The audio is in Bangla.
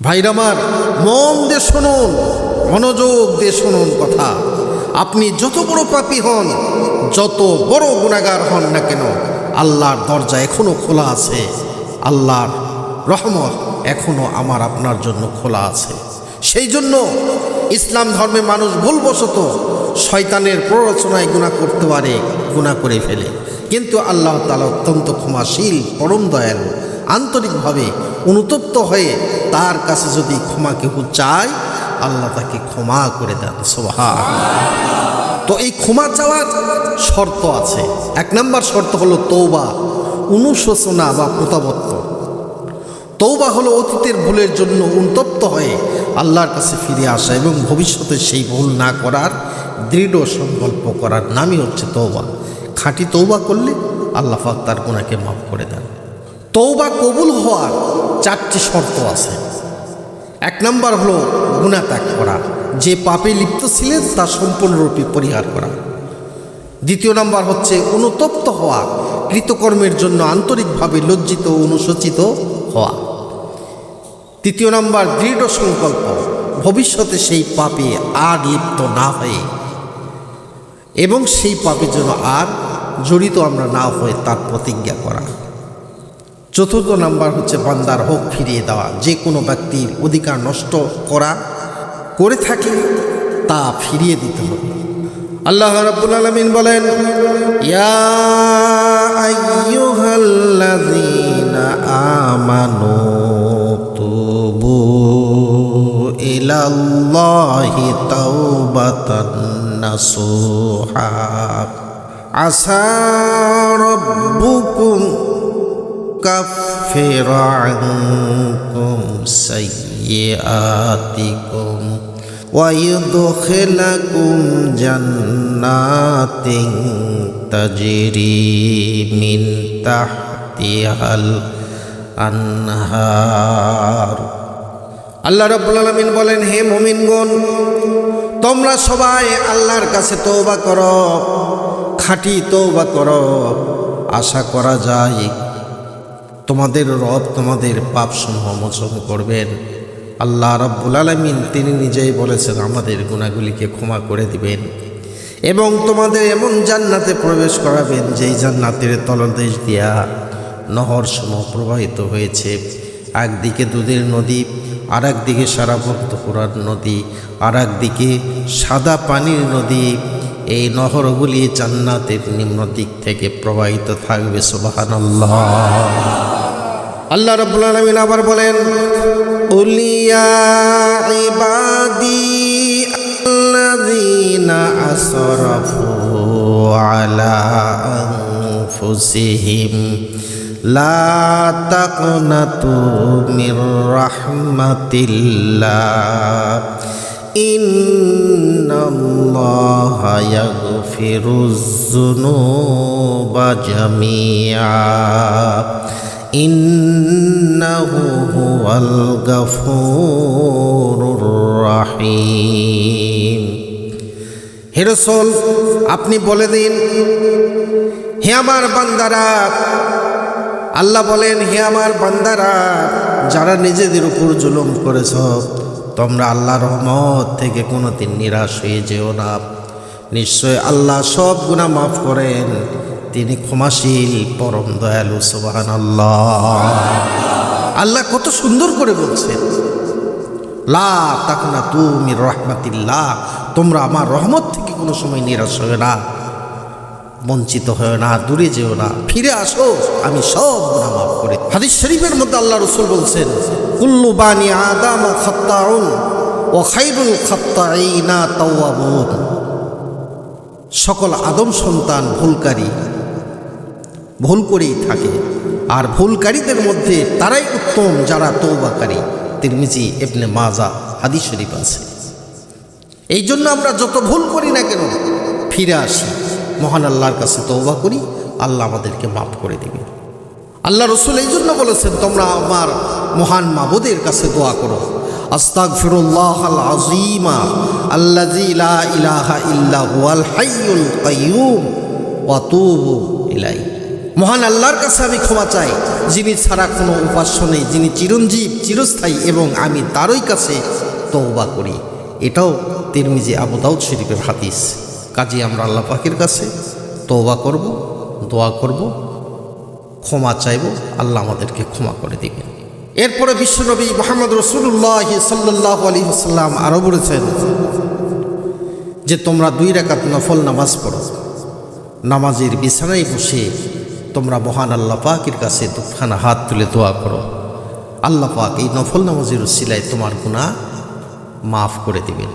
ভাইরামার মন দিয়ে শুনুন, মনোযোগ দিয়ে শুনুন কথা। আপনি যত বড় পাপী হন, যত বড় গুণাগার হন না কেন, আল্লাহর দরজা এখনও খোলা আছে। আল্লাহর রহমত এখনও আমার, আপনার জন্য খোলা আছে। সেই জন্য ইসলাম ধর্মে মানুষ ভুলবশত শয়তানের প্ররোচনায় গুণা করতে পারে গুণা করে ফেলে। কিন্তু আল্লাহ তালা অত্যন্ত ক্ষমাশীল, পরম দয়ালু, আন্তরিকভাবে অনুতপ্ত হয়ে তার কাছে যদি ক্ষমা কেউ চায়, আল্লাহ তাকে ক্ষমা করে দেন সোহা তো এই ক্ষমা চাওয়ার শর্ত আছে। এক নম্বর শর্ত হলো তৌবা অনুশোচনা বা প্রতাবত্ত তৌবা হলো অতীতের ভুলের জন্য অনুতপ্ত হয়ে আল্লাহর কাছে ফিরে আসা এবং ভবিষ্যতে সেই ভুল না করার দৃঢ় সংকল্প করার নামই হচ্ছে তৌবা খাঁটি তৌবা করলে আল্লাহ তার গুণাকে মাফ করে দেন। তৌবা কবুল হওয়ার চারটি শর্ত আছে। এক নম্বর হলো গুণা ত্যাগ করা। যে পাপে লিপ্ত ছিলেন, তা সম্পূর্ণরূপে পরিহার করা। দ্বিতীয় নম্বর হচ্ছে অনুতপ্ত হওয়া, কৃতকর্মের জন্য আন্তরিকভাবে লজ্জিত ও অনুশোচিত হওয়া। তৃতীয় নম্বর, দৃঢ় সংকল্প, ভবিষ্যতে সেই পাপে আর লিপ্ত না হয়ে। এবং সেই পাপে যেন আর জড়িত আমরা না হয়ে তার প্রতিজ্ঞা করা। চতুর্থ নাম্বার হচ্ছে বান্দার হোক ফিরিয়ে দেওয়া। যে কোনো ব্যক্তির অধিকার নষ্ট করা, করে থাকে, তা ফিরিয়ে দিতে হবে। আল্লাহ রাব্বুল আলামিন বলেন, ইয়া আইয়ুহাল্লাযীনা আমানু তুবু ইলাল্লাহি তাওবাতান নাসুহা। আসা يكفر عنكم سيئاتكم ويدخلكم جنات تجري من تحتها الأنهار আল্লাহ রাব্বুল আলামিন বলেন হে মুমিনগণ তোমরা সবাই আল্লাহর কাছে তওবা করো খাঁটি তওবা করো আশা করা যায় তোমাদের রব তোমাদের পাপ পাপসমূহ মোচন করবেন। আল্লাহ রব্বুল আলমিন তিনি নিজেই বলেছেন, আমাদের গুণাগুলিকে ক্ষমা করে দিবেন এবং তোমাদের এমন জান্নাতে প্রবেশ করাবেন যেই জান্নাতের তলদেশ দিয়া নহর সমূহ প্রবাহিত হয়েছে। একদিকে দুধের নদী আর একদিকে সারাভক্ত পুরার নদী আর একদিকে সাদা পানির নদী। এই নহরগুলি জান্নাতের নিম্ন দিক থেকে প্রবাহিত থাকবে সুবাহান আল্লাহ রব্বুল আলমিন আবার বলেন উলিয়া আলা লা তাকনাতু মির রাহমাতিল্লাহ। ইন্নাল্লাহা ইয়াগফিরুয যুনুবা জামিআ। ইন্নাহু হুয়াল গাফুরুর রাহিম। হে রাসূল, আপনি বলে দিন, হে আমার বান্দারা আল্লাহ বলেন, হে আমার বান্দারা, যারা নিজেদের উপর জুলুম করেছ, তোমরা আল্লাহ রহমত থেকে কোনোদিন নিরাশ হয়ে যেও না। নিশ্চয় আল্লাহ সব গুণা মাফ করেন। তিনি ক্ষমাশীল, পরম দয়ালু সুবাহান আল্লাহ আল্লাহ কত সুন্দর করে বলছেন, লা তাকনা তুমি রহমাতিল্লাহ, তোমরা আমার রহমত থেকে কোনো সময় নিরাশ হয়ে না। বঞ্চিত হয়ে না, দূরে যেও না, ফিরে আসো, আমি সব গুণা মাফ করে হাদিস শরীফের মধ্যে আল্লাহ রসুল বলছেন, কুল্লু বানি আদাম খত্তাউন ও খাইরুল খত্তাইনা তাওয়াবুন সকল আদম সন্তান ভুলকারী, ভুল করেই থাকে, আর ভুলকারীদের মধ্যে তারাই উত্তম যারা তৌবাকারী তিরমিজি এবনে মাজা, হাদিস শরীফ আছে। এই জন্য আমরা যত ভুল করি না কেন, ফিরে আসি। মহান আল্লাহর কাছে তৌবা করি, আল্লাহ আমাদেরকে মাফ করে দিবে। আল্লাহ রসুল এই জন্য বলেছেন, তোমরা আমার মহান মাবুদের কাছে দোয়া করো। আস্তাক ফিরুল্লাহ আল আজিমা আল্লাজি লা ইলাহা ইল্লা হুয়াল হাইয়ুল কাইয়ুম ওয়া তুবু ইলাই মহান আল্লাহর কাছে আমি ক্ষমা চাই, যিনি ছাড়া কোনো উপাস্য নেই, যিনি চিরঞ্জীব, চিরস্থায়ী এবং আমি তারই কাছে তৌবা করি। এটাও তিরমিজি আবু দাউদ শরীফের হাদিস। কাজে আমরা আল্লাহ পাকের কাছে তৌবা করব, দোয়া করব, ক্ষমা চাইব, আল্লাহ আমাদেরকে ক্ষমা করে দিবেন। এরপরে বিশ্বনবী মোহাম্মদ রসুল্লাহ সাল্লাহ আলী হাসাল্লাম আরও বলেছেন যে, তোমরা দুই রাকাত নফল নামাজ পড়ো। নামাজের বিছানায় বসে তোমরা মহান আল্লাহ পাকের কাছে দুখানা হাত তুলে দোয়া করো। আল্লাহ পাক এই নফল নামাজের উসিলায় তোমার গুণা মাফ করে দিবেন।